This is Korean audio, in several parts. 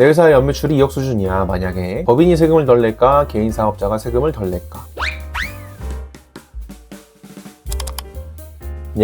내 회사의 연매출이 2억 수준이야. 만약에 법인이 세금을 덜 낼까, 개인 사업자가 세금을 덜 낼까.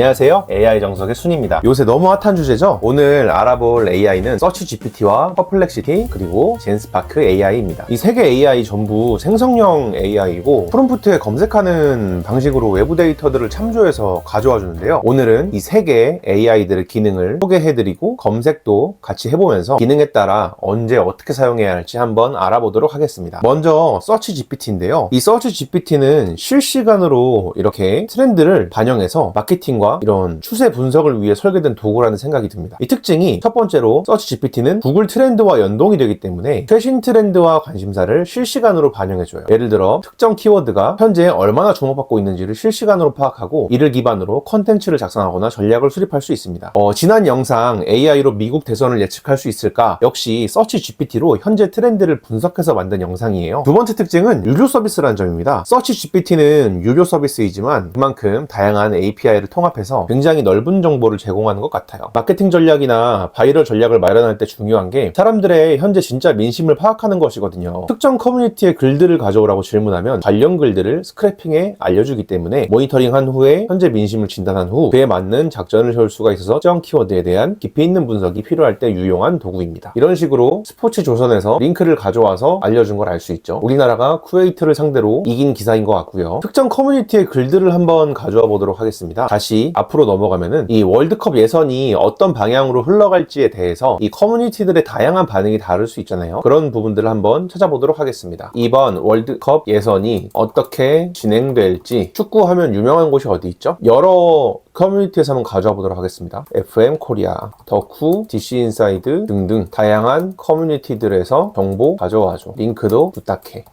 안녕하세요. AI 정석의 순입니다. 요새 너무 핫한 주제죠? 오늘 알아볼 AI는 서치 GPT와 퍼플렉시티 그리고 젠스파크 AI입니다. 이 세 개 AI 전부 생성형 AI이고 프롬프트에 검색하는 방식으로 외부 데이터들을 참조해서 가져와 주는데요. 오늘은 이 세 개의 AI들의 기능을 소개해드리고 검색도 같이 해보면서 기능에 따라 언제 어떻게 사용해야 할지 한번 알아보도록 하겠습니다. 먼저 서치 GPT인데요. 이 서치 GPT는 실시간으로 이렇게 트렌드를 반영해서 마케팅과 이런 추세 분석을 위해 설계된 도구라는 생각이 듭니다. 이 특징이 첫 번째로 서치 GPT는 구글 트렌드와 연동이 되기 때문에 최신 트렌드와 관심사를 실시간으로 반영해줘요. 예를 들어 특정 키워드가 현재 얼마나 주목받고 있는지를 실시간으로 파악하고 이를 기반으로 컨텐츠를 작성하거나 전략을 수립할 수 있습니다. 어, 지난 영상 AI로 미국 대선을 예측할 수 있을까? 역시 서치 GPT로 현재 트렌드를 분석해서 만든 영상이에요. 두 번째 특징은 유료 서비스라는 점입니다. 서치 GPT는 유료 서비스이지만 그만큼 다양한 API를 통합 해서 굉장히 넓은 정보를 제공하는 것 같아요. 마케팅 전략이나 바이럴 전략을 마련할 때 중요한 게 사람들의 현재 진짜 민심을 파악하는 것이거든요. 특정 커뮤니티의 글들을 가져오라고 질문하면 관련 글들을 스크래핑에 알려주기 때문에 모니터링한 후에 현재 민심을 진단한 후 그에 맞는 작전을 세울 수가 있어서 특정 키워드에 대한 깊이 있는 분석이 필요할 때 유용한 도구입니다. 이런 식으로 스포츠 조선에서 링크를 가져와서 알려준 걸 알 수 있죠. 우리나라가 쿠웨이트를 상대로 이긴 기사인 것 같고요. 특정 커뮤니티의 글들을 한번 가져와 보도록 하겠습니다. 다시 앞으로 넘어가면은 이 월드컵 예선이 어떤 방향으로 흘러갈지에 대해서 이 커뮤니티들의 다양한 반응이 다를 수 있잖아요. 그런 부분들을 한번 찾아보도록 하겠습니다. 이번 월드컵 예선이 어떻게 진행될지 축구하면 유명한 곳이 어디 있죠? 여러 커뮤니티에서 한번 가져와 보도록 하겠습니다. FM 코리아, 덕후, DC 인사이드 등등 다양한 커뮤니티들에서 정보 가져와줘. 링크도 부탁해.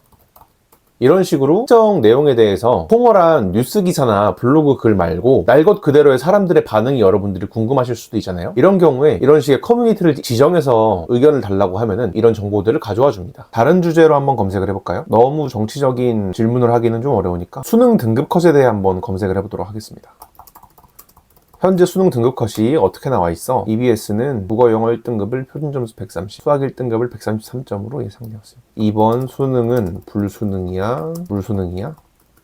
이런 식으로 특정 내용에 대해서 포멀한 뉴스 기사나 블로그 글 말고 날 것 그대로의 사람들의 반응이 여러분들이 궁금하실 수도 있잖아요. 이런 경우에 이런 식의 커뮤니티를 지정해서 의견을 달라고 하면은 이런 정보들을 가져와 줍니다. 다른 주제로 한번 검색을 해볼까요? 너무 정치적인 질문을 하기는 좀 어려우니까 수능 등급 컷에 대해 한번 검색을 해보도록 하겠습니다. 현재 수능 등급 컷이 어떻게 나와 있어? EBS는 국어 영어 1등급을 표준 점수 130, 수학 1등급을 133점으로 예상되었습니다. 이번 수능은 불수능이야? 물수능이야?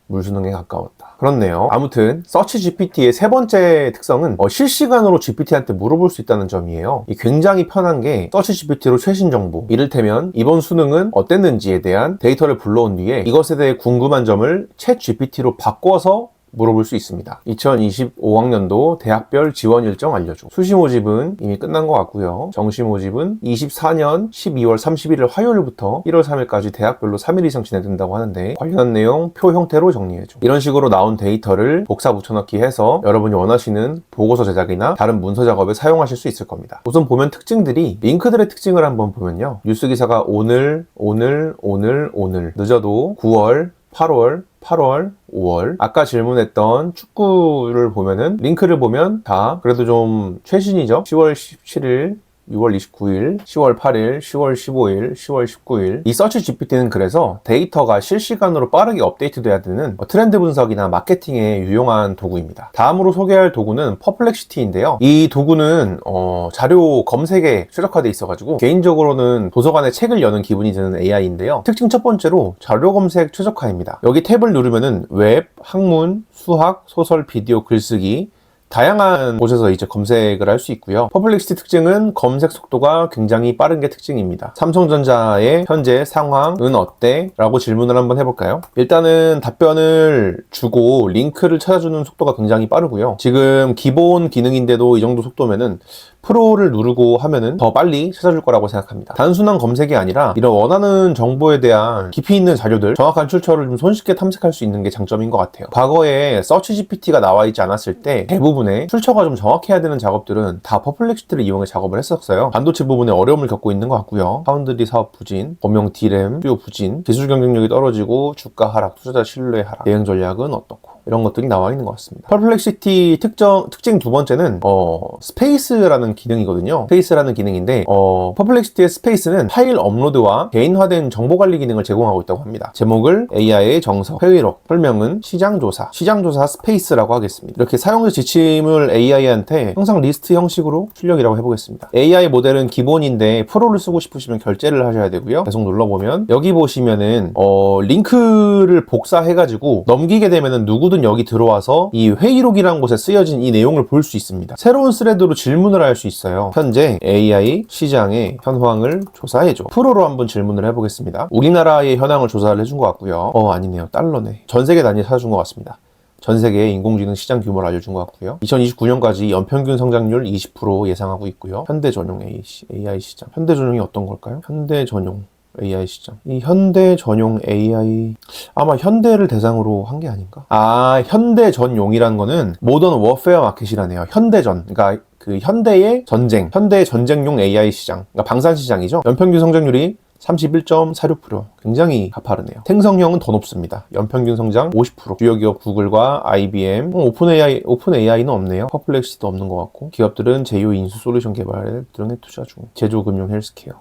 물수능에 가까웠다. 그렇네요. 아무튼 서치 GPT의 세 번째 특성은 어, 실시간으로 GPT한테 물어볼 수 있다는 점이에요. 이 굉장히 편한 게 서치 GPT로 최신 정보, 이를테면 이번 수능은 어땠는지에 대한 데이터를 불러온 뒤에 이것에 대해 궁금한 점을 챗 GPT로 바꿔서 물어볼 수 있습니다. 2025학년도 대학별 지원 일정 알려줘. 수시 모집은 이미 끝난 것 같고요. 정시 모집은 24년 12월 31일 화요일부터 1월 3일까지 대학별로 3일 이상 진행된다고 하는데 관련 내용 표 형태로 정리해줘. 이런 식으로 나온 데이터를 복사 붙여넣기 해서 여러분이 원하시는 보고서 제작이나 다른 문서 작업에 사용하실 수 있을 겁니다. 우선 보면 특징들이 링크들의 특징을 한번 보면요. 뉴스 기사가 오늘, 오늘, 오늘, 오늘 늦어도 9월, 8월, 8월, 5월. 아까 질문했던 축구를 보면은 링크를 보면 다 그래도 좀 최신이죠. 10월 17일, 6월 29일, 10월 8일, 10월 15일, 10월 19일. 이 서치 GPT는 그래서 데이터가 실시간으로 빠르게 업데이트돼야 되는 뭐 트렌드 분석이나 마케팅에 유용한 도구입니다. 다음으로 소개할 도구는 퍼플렉시티인데요. 이 도구는 어, 자료 검색에 최적화되어 있어가지고 개인적으로는 도서관에 책을 여는 기분이 드는 AI인데요. 특징 첫 번째로 자료 검색 최적화입니다. 여기 탭을 누르면은 웹, 학문, 수학, 소설, 비디오, 글쓰기 다양한 곳에서 이제 검색을 할 수 있고요. 퍼블릭시티 특징은 검색 속도가 굉장히 빠른 게 특징입니다. 삼성전자의 현재 상황은 어때? 라고 질문을 한번 해볼까요? 일단은 답변을 주고 링크를 찾아주는 속도가 굉장히 빠르고요. 지금 기본 기능인데도 이 정도 속도면은 프로를 누르고 하면은 더 빨리 찾아줄 거라고 생각합니다. 단순한 검색이 아니라 이런 원하는 정보에 대한 깊이 있는 자료들, 정확한 출처를 좀 손쉽게 탐색할 수 있는 게 장점인 것 같아요. 과거에 서치 GPT가 나와 있지 않았을 때 대부분의 출처가 좀 정확해야 되는 작업들은 다 퍼플렉시티를 이용해 작업을 했었어요. 반도체 부분에 어려움을 겪고 있는 것 같고요. 파운드리 사업 부진, 범용 D램 수요 부진, 기술 경쟁력이 떨어지고 주가 하락, 투자자 신뢰 하락, 대응 전략은 어떻고 이런 것들이 나와 있는 것 같습니다. 퍼플렉시티 특정 특징 두 번째는 어, 스페이스라는 기능이거든요. 스페이스라는 기능인데 어, 퍼플렉시티의 스페이스는 파일 업로드와 개인화된 정보 관리 기능을 제공하고 있다고 합니다. 제목을 AI의 정석, 회의록, 설명은 시장조사, 시장조사 스페이스라고 하겠습니다. 이렇게 사용자 지침을 AI한테 항상 리스트 형식으로 출력이라고 해보겠습니다. AI 모델은 기본인데 프로를 쓰고 싶으시면 결제를 하셔야 되고요. 계속 눌러보면 여기 보시면은 어, 링크를 복사해가지고 넘기게 되면은 누구든 여기 들어와서 이 회의록이라는 곳에 쓰여진 이 내용을 볼 수 있습니다. 새로운 스레드로 질문을 할 수 있어요. 현재 AI 시장의 현황을 조사해줘. 프로로 한번 질문을 해보겠습니다. 우리나라의 현황을 조사를 해준 것 같고요. 어 아니네요. 달러네. 전 세계 단위 찾아준 것 같습니다. 전 세계 인공지능 시장 규모를 알려준 것 같고요. 2029년까지 연평균 성장률 20% 예상하고 있고요. 현대 전용 AI 시장. 현대 전용이 어떤 걸까요? 현대 전용 AI 시장. 이 현대 전용 AI 아마 현대를 대상으로 한 게 아닌가? 아 현대 전용이라는 거는 모던 워페어 마켓이라네요. 현대전. 그러니까 그 현대의 전쟁, 현대의 전쟁용 AI 시장, 그러니까 방산 시장이죠. 연평균 성장률이 31.46% 굉장히 가파르네요. 생성형은 더 높습니다. 연평균 성장 50% 주요 기업 구글과 IBM, 어, 오픈 AI 오픈 AI는 없네요. 퍼플렉시도 없는 것 같고 기업들은 제휴 인수 솔루션 개발 등에 투자 중. 제조 금융 헬스케어,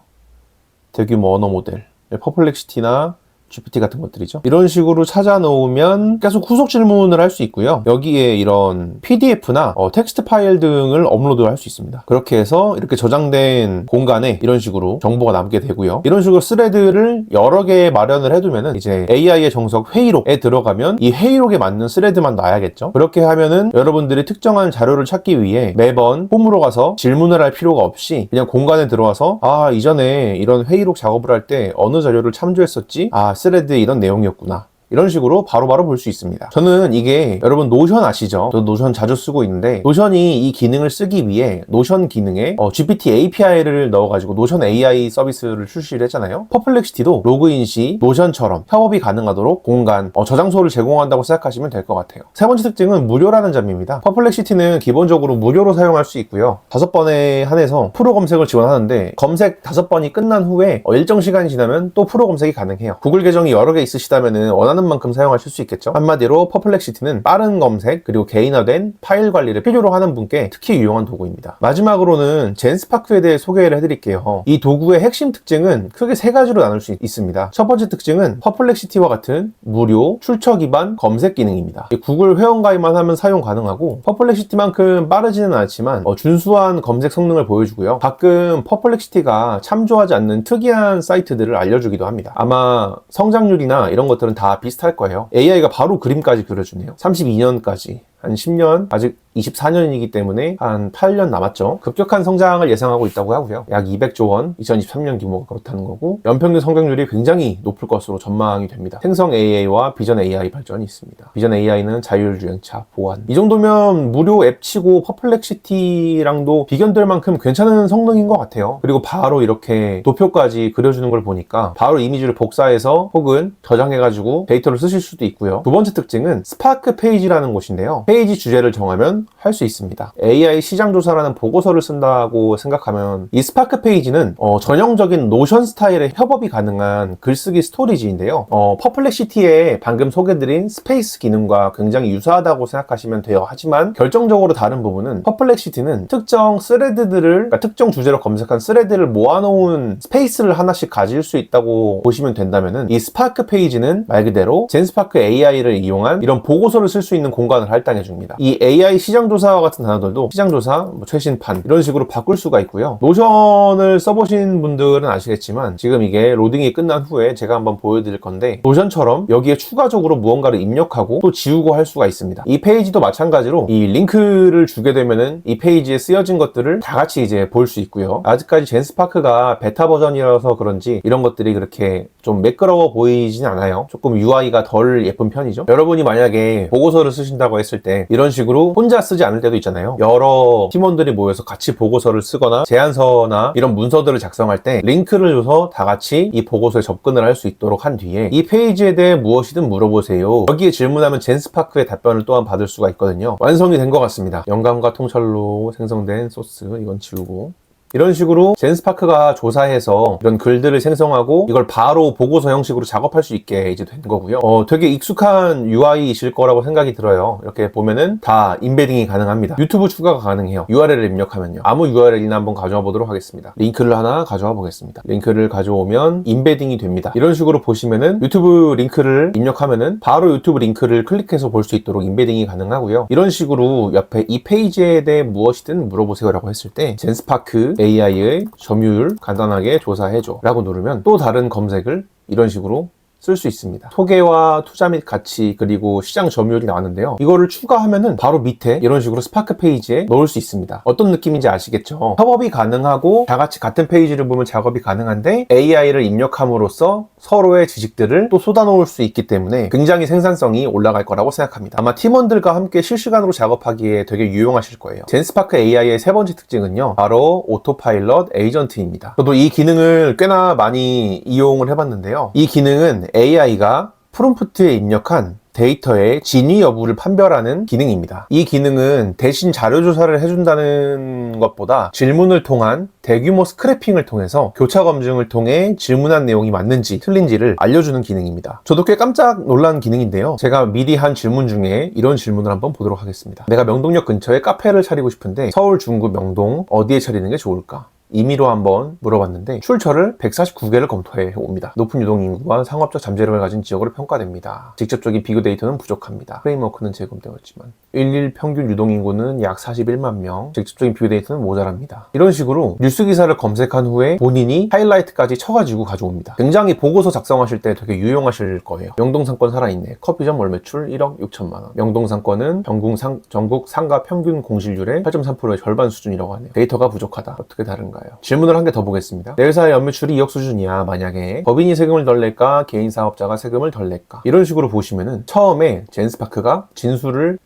대규모 언어 모델, 퍼플렉시티나 GPT 같은 것들이죠. 이런 식으로 찾아 놓으면 계속 후속 질문을 할 수 있고요. 여기에 이런 PDF나 어, 텍스트 파일 등을 업로드 할 수 있습니다. 그렇게 해서 이렇게 저장된 공간에 이런 식으로 정보가 남게 되고요. 이런 식으로 스레드를 여러 개 마련을 해두면은 이제 AI의 정석 회의록에 들어가면 이 회의록에 맞는 스레드만 놔야겠죠. 그렇게 하면은 여러분들이 특정한 자료를 찾기 위해 매번 홈으로 가서 질문을 할 필요가 없이 그냥 공간에 들어와서 아 이전에 이런 회의록 작업을 할 때 어느 자료를 참조했었지? 아 스레드 이런 내용이었구나. 이런 식으로 바로바로 볼 수 있습니다. 저는 이게 여러분 노션 아시죠? 저 노션 자주 쓰고 있는데 노션이 이 기능을 쓰기 위해 노션 기능에 어, GPT API를 넣어가지고 노션 AI 서비스를 출시를 했잖아요. 퍼플렉시티도 로그인 시 노션처럼 협업이 가능하도록 공간, 어, 저장소를 제공한다고 생각하시면 될 것 같아요. 세 번째 특징은 무료라는 점입니다. 퍼플렉시티는 기본적으로 무료로 사용할 수 있고요. 다섯 번에 한해서 프로 검색을 지원하는데 검색 다섯 번이 끝난 후에 어, 일정 시간이 지나면 또 프로 검색이 가능해요. 구글 계정이 여러 개 있으시다면 원하는 만큼 사용하실 수 있겠죠. 한마디로 퍼플렉시티는 빠른 검색 그리고 개인화된 파일 관리를 필요로 하는 분께 특히 유용한 도구입니다. 마지막으로는 젠스파크에 대해 소개를 해드릴게요. 이 도구의 핵심 특징은 크게 세 가지로 나눌 수 있습니다. 첫 번째 특징은 퍼플렉시티와 같은 무료 출처 기반 검색 기능입니다. 구글 회원 가입만 하면 사용 가능하고 퍼플렉시티만큼 빠르지는 않지만 어, 준수한 검색 성능을 보여주고요. 가끔 퍼플렉시티가 참조하지 않는 특이한 사이트들을 알려주기도 합니다. 아마 성장률이나 이런 것들은 다 비슷할 거예요. AI가 바로 그림까지 그려주네요. 32년까지 한 10년, 아직 24년이기 때문에 한 8년 남았죠. 급격한 성장을 예상하고 있다고 하고요. 약 200조 원, 2023년 규모가 그렇다는 거고, 연평균 성장률이 굉장히 높을 것으로 전망이 됩니다. 생성 AI와 비전 AI 발전이 있습니다. 비전 AI는 자율주행차, 보안. 이 정도면 무료 앱치고 퍼플렉시티랑도 비견될 만큼 괜찮은 성능인 것 같아요. 그리고 바로 이렇게 도표까지 그려주는 걸 보니까 바로 이미지를 복사해서 혹은 저장해가지고 데이터를 쓰실 수도 있고요. 두 번째 특징은 스파크 페이지라는 곳인데요. 페이지 주제를 정하면 할 수 있습니다. AI 시장 조사라는 보고서를 쓴다고 생각하면 이 스파크 페이지는 어, 전형적인 노션 스타일의 협업이 가능한 글쓰기 스토리지인데요. 어, 퍼플렉시티에 방금 소개드린 스페이스 기능과 굉장히 유사하다고 생각하시면 돼요. 하지만 결정적으로 다른 부분은 퍼플렉시티는 특정 스레드들을 그러니까 특정 주제로 검색한 스레드를 모아놓은 스페이스를 하나씩 가질 수 있다고 보시면 된다면은 이 스파크 페이지는 말 그대로 젠스파크 AI를 이용한 이런 보고서를 쓸 수 있는 공간을 할당해 줍니다. 이 AI 시장조사와 같은 단어들도 시장조사, 뭐 최신판 이런 식으로 바꿀 수가 있고요. 노션을 써보신 분들은 아시겠지만 지금 이게 로딩이 끝난 후에 제가 한번 보여드릴 건데 노션처럼 여기에 추가적으로 무언가를 입력하고 또 지우고 할 수가 있습니다. 이 페이지도 마찬가지로 이 링크를 주게 되면은 이 페이지에 쓰여진 것들을 다 같이 이제 볼 수 있고요. 아직까지 젠스파크가 베타 버전이라서 그런지 이런 것들이 그렇게 좀 매끄러워 보이진 않아요. 조금 UI가 덜 예쁜 편이죠. 여러분이 만약에 보고서를 쓰신다고 했을 때 이런 식으로 혼자 쓰지 않을 때도 있잖아요. 여러 팀원들이 모여서 같이 보고서를 쓰거나 제안서나 이런 문서들을 작성할 때 링크를 줘서 다 같이 이 보고서에 접근을 할 수 있도록 한 뒤에 이 페이지에 대해 무엇이든 물어보세요. 여기에 질문하면 젠스파크의 답변을 또한 받을 수가 있거든요. 완성이 된 것 같습니다. 영감과 통찰로 생성된 소스 이건 지우고 이런 식으로 젠스파크가 조사해서 이런 글들을 생성하고 이걸 바로 보고서 형식으로 작업할 수 있게 이제 된 거고요. 어, 되게 익숙한 UI이실 거라고 생각이 들어요. 이렇게 보면은 다 인베딩이 가능합니다. 유튜브 추가가 가능해요. URL을 입력하면요. 아무 URL이나 한번 가져와 보도록 하겠습니다. 링크를 하나 가져와 보겠습니다. 링크를 가져오면 인베딩이 됩니다. 이런 식으로 보시면은 유튜브 링크를 입력하면은 바로 유튜브 링크를 클릭해서 볼 수 있도록 인베딩이 가능하고요. 이런 식으로 옆에 이 페이지에 대해 무엇이든 물어보세요라고 했을 때 젠스파크 AI의 점유율 간단하게 조사해줘 라고 누르면 또 다른 검색을 이런 식으로 쓸수 있습니다. 소개와 투자 및 가치 그리고 시장 점유율이 나왔는데요. 이거를 추가하면은 바로 밑에 이런 식으로 스파크 페이지에 넣을 수 있습니다. 어떤 느낌인지 아시겠죠? 협업이 가능하고 다 같이 같은 페이지를 보면 작업이 가능한데 AI를 입력함으로써 서로의 지식들을 또 쏟아놓을 수 있기 때문에 굉장히 생산성이 올라갈 거라고 생각합니다. 아마 팀원들과 함께 실시간으로 작업하기에 되게 유용하실 거예요. 젠스파크 AI의 세 번째 특징은요. 바로 오토파일럿 에이전트입니다. 저도 이 기능을 꽤나 많이 이용을 해봤는데요. 이 기능은 AI가 프롬프트에 입력한 데이터의 진위 여부를 판별하는 기능입니다. 이 기능은 대신 자료 조사를 해준다는 것보다 질문을 통한 대규모 스크래핑을 통해서 교차 검증을 통해 질문한 내용이 맞는지 틀린지를 알려주는 기능입니다. 저도 꽤 깜짝 놀란 기능인데요. 제가 미리 한 질문 중에 이런 질문을 한번 보도록 하겠습니다. 내가 명동역 근처에 카페를 차리고 싶은데 서울 중구 명동 어디에 차리는 게 좋을까? 임의로 한번 물어봤는데 출처를 149개를 검토해 옵니다. 높은 유동인구와 상업적 잠재력을 가진 지역으로 평가됩니다. 직접적인 비교 데이터는 부족합니다. 프레임워크는 제공되었지만 11 평균 유동인구는 약 41만 명, 직접적인 비교 데이터는 모자랍니다. 이런 식으로 뉴스 기사를 검색한 후에 본인이 하이라이트까지 쳐가지고 가져옵니다. 굉장히 보고서 작성하실 때 되게 유용하실 거예요. 명동상권 살아있네. 커피점 월 매출 1억 6천만 원. 명동상권은 전국, 상, 전국 상가 평균 공실률의 8.3%의 절반 수준이라고 하네요. 데이터가 부족하다. 어떻게 다른가 요? 질문을 한 개 더 보겠습니다. 내 회사의 연매출이 2억 수준이야. 만약에 법인이 세금을 덜 낼까? 개인 사업자가 세금을 덜 낼까? 이런 식으로 보시면은 처음에 젠스파크가 진술을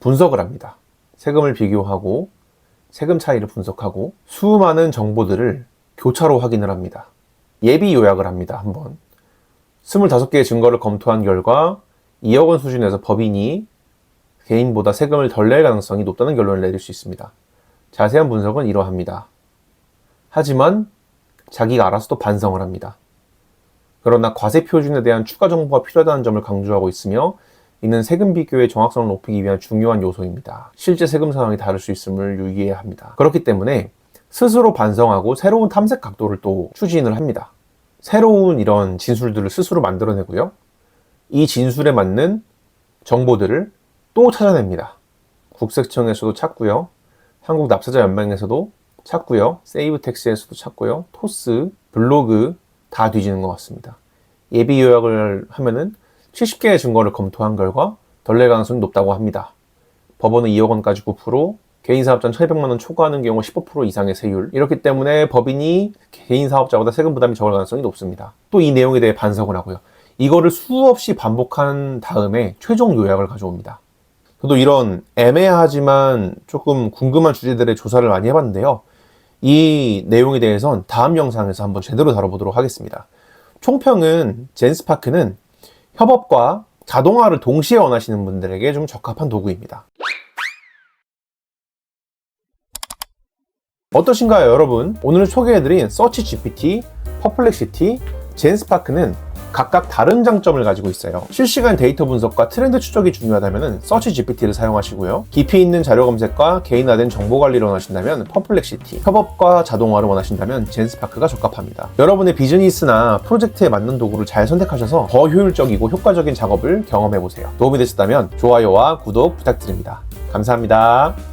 분석을 합니다. 세금을 비교하고 세금 차이를 분석하고 수많은 정보들을 교차로 확인을 합니다. 예비 요약을 합니다. 한번. 25개의 증거를 검토한 결과 2억 원 수준에서 법인이 개인보다 세금을 덜 낼 가능성이 높다는 결론을 내릴 수 있습니다. 자세한 분석은 이러합니다. 하지만 자기가 알아서 또 반성을 합니다. 그러나 과세 표준에 대한 추가 정보가 필요하다는 점을 강조하고 있으며 이는 세금 비교의 정확성을 높이기 위한 중요한 요소입니다. 실제 세금 상황이 다를 수 있음을 유의해야 합니다. 그렇기 때문에 스스로 반성하고 새로운 탐색 각도를 또 추진을 합니다. 새로운 이런 진술들을 스스로 만들어내고요. 이 진술에 맞는 정보들을 또 찾아냅니다. 국세청에서도 찾고요. 한국 납세자 연맹에서도 찾고요. 세이브 텍스에서도 찾고요. 토스, 블로그 다 뒤지는 것 같습니다. 예비 요약을 하면은 70개의 증거를 검토한 결과 덜낼 가능성이 높다고 합니다. 법원은 2억 원까지 9%, 개인 사업자는 1,200만 원 초과하는 경우 15% 이상의 세율. 이렇기 때문에 법인이 개인 사업자보다 세금 부담이 적을 가능성이 높습니다. 또 이 내용에 대해 반성을 하고요. 이거를 수없이 반복한 다음에 최종 요약을 가져옵니다. 저도 이런 애매하지만 조금 궁금한 주제들의 조사를 많이 해봤는데요. 이 내용에 대해선 다음 영상에서 한번 제대로 다뤄보도록 하겠습니다. 총평은 젠스파크는 협업과 자동화를 동시에 원하시는 분들에게 좀 적합한 도구입니다. 어떠신가요, 여러분? 오늘 소개해드린 서치 GPT, 퍼플렉시티, 젠스파크는 각각 다른 장점을 가지고 있어요. 실시간 데이터 분석과 트렌드 추적이 중요하다면 서치 GPT를 사용하시고요. 깊이 있는 자료 검색과 개인화된 정보 관리를 원하신다면 퍼플렉시티, 협업과 자동화를 원하신다면 젠스파크가 적합합니다. 여러분의 비즈니스나 프로젝트에 맞는 도구를 잘 선택하셔서 더 효율적이고 효과적인 작업을 경험해보세요. 도움이 되셨다면 좋아요와 구독 부탁드립니다. 감사합니다.